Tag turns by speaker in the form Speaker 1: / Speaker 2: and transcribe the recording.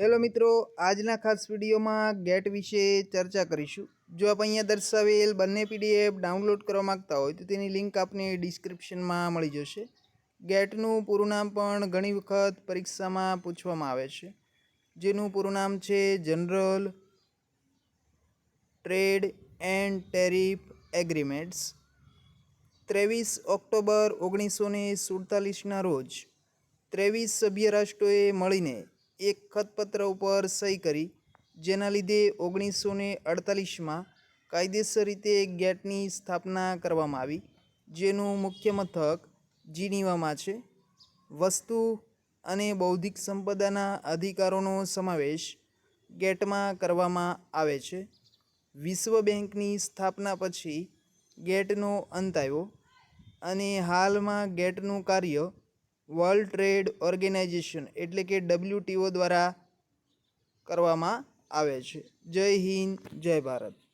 Speaker 1: Hello મિત્રો, આજના ખાસ વિડીયોમાં ગેટ વિશે ચર્ચા કરીશું. જો આપ અહીંયા દર્શાવેલ બંને પીડીએફ ડાઉનલોડ કરવા માગતા હોય તો તેની લિંક આપને ડિસ્ક્રિપ્શનમાં મળી જશે. ગેટનું પૂરું નામ પણ ઘણી વખત પરીક્ષામાં પૂછવામાં આવે છે. જેનું પૂરું નામ છે general trade and tariff agreements. ત્રેવીસ ઓક્ટોબર ઓગણીસો ને સુડતાલીસના રોજ ત્રેવીસ સભ્ય રાષ્ટ્રોએ મળીને એક ખતપત્ર ઉપર સહી કરી, જેના લીધે ઓગણીસો ને અડતાલીસમાં કાયદેસર રીતે ગેટની સ્થાપના કરવામાં આવી, જેનું મુખ્ય મથક જીનીવામાં છે. વસ્તુ અને બૌદ્ધિક સંપદાના અધિકારોનો સમાવેશ ગેટમાં કરવામાં આવે છે. વિશ્વ બેંકની સ્થાપના પછી ગેટનો અંત આવ્યો અને હાલમાં ગેટનું કાર્ય વર્લ્ડ ટ્રેડ ઓર્ગેનાઇઝેશન એટલે કે ડબલ્યુટીઓ દ્વારા કરવામાં આવે છે. જય હિન્દ જય ભારત.